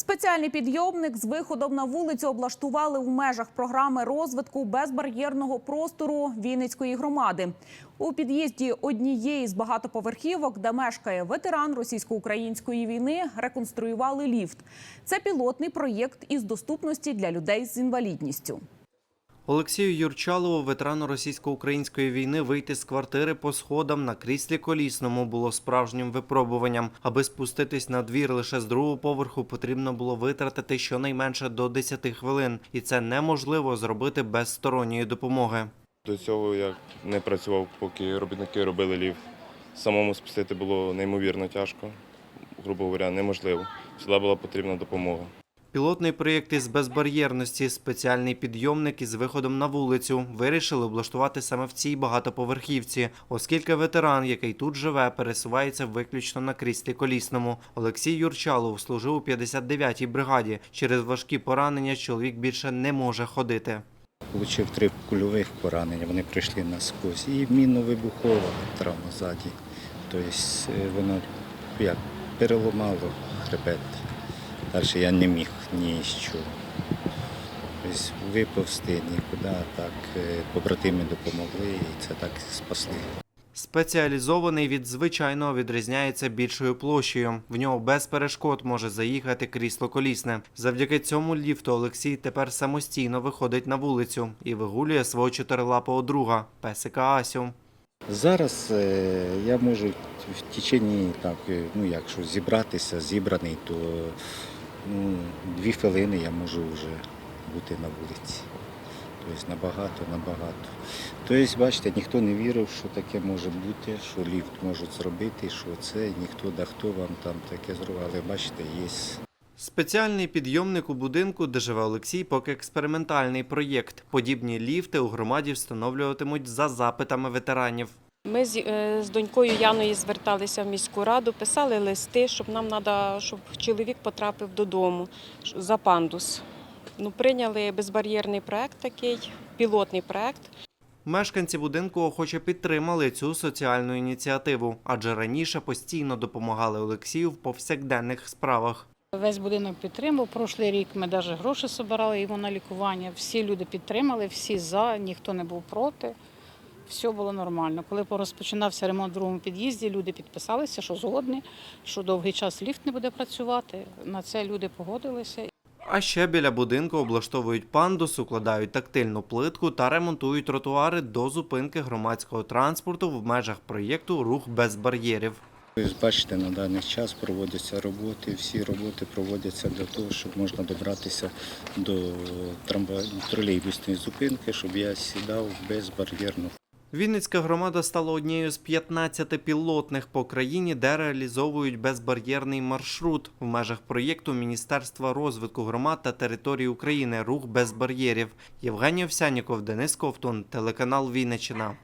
Спеціальний підйомник з виходом на вулицю облаштували в межах програми розвитку безбар'єрного простору Вінницької громади. У під'їзді однієї з багатоповерхівок, де мешкає ветеран російсько-української війни, реконструювали ліфт. Це пілотний проєкт із доступності для людей з інвалідністю. Олексію Юрчалову, ветерану російсько-української війни, вийти з квартири по сходам на кріслі колісному було справжнім випробуванням. Аби спуститись на двір лише з другого поверху, потрібно було витратити щонайменше до 10 хвилин, і це неможливо зробити без сторонньої допомоги. До цього я не працював, поки робітники робили ліфт. Самому спустити було неймовірно тяжко, грубо говоря, неможливо. Сюди була потрібна допомога. Пілотний проєкт із безбар'єрності, спеціальний підйомник із виходом на вулицю вирішили облаштувати саме в цій багатоповерхівці, оскільки ветеран, який тут живе, пересувається виключно на кріслі колісному. Олексій Юрчалов служив у 59-й бригаді. Через важкі поранення чоловік більше не може ходити. Получив три кульових поранення, вони прийшли насквозь. І мінно-вибухова травма ззаді. Тобто е, воно як переламало хребет. Далі я не міг ні з чого. Тобто виповзти нікуди, так е, побратими допомогли і це так спасли. Спеціалізований від звичайного відрізняється більшою площею. В нього без перешкод може заїхати крісло колісне. Завдяки цьому ліфту Олексій тепер самостійно виходить на вулицю і вигулює свого чотирилапого друга песика Асю. Зараз е, я можу в течение, так, е, ну якщо зібратися, зібраний, то ну, дві хвилини я можу вже бути на вулиці. Тобто набагато, набагато. Тобто, бачите, ніхто не вірив, що таке може бути, що ліфт можуть зробити, що це, ніхто да хто вам там таке зробив, але бачите, є. Спеціальний підйомник у будинку, де живе Олексій, поки експериментальний проєкт. Подібні ліфти у громаді встановлюватимуть за запитами ветеранів. Ми з, е, з донькою Яною зверталися в міську раду, писали листи, щоб нам треба, щоб чоловік потрапив додому за пандус. Ну, прийняли безбар'єрний проект такий, пілотний проект. Мешканці будинку охоче підтримали цю соціальну ініціативу, адже раніше постійно допомагали Олексію в повсякденних справах. Весь будинок підтримав. Прошлий рік ми навіть гроші збирали йому на лікування. Всі люди підтримали, всі за, ніхто не був проти. Все було нормально. Коли розпочинався ремонт в другому під'їзді, люди підписалися, що згодні, що довгий час ліфт не буде працювати. На це люди погодилися. А ще біля будинку облаштовують пандус, укладають тактильну плитку та ремонтують тротуари до зупинки громадського транспорту в межах проєкту Рух без бар'єрів. Тобто, бачите, на даний час проводяться роботи, всі роботи проводяться для того, щоб можна добратися до трамва... тролейбусної зупинки, щоб я сідав безбар'єрно. Вінницька громада стала однією з 15 пілотних по країні, де реалізовують безбар'єрний маршрут в межах проєкту Міністерства розвитку громад та території України Рух без бар'єрів. Євгеній Овсяніков, Денис Ковтун, телеканал Вінниччина.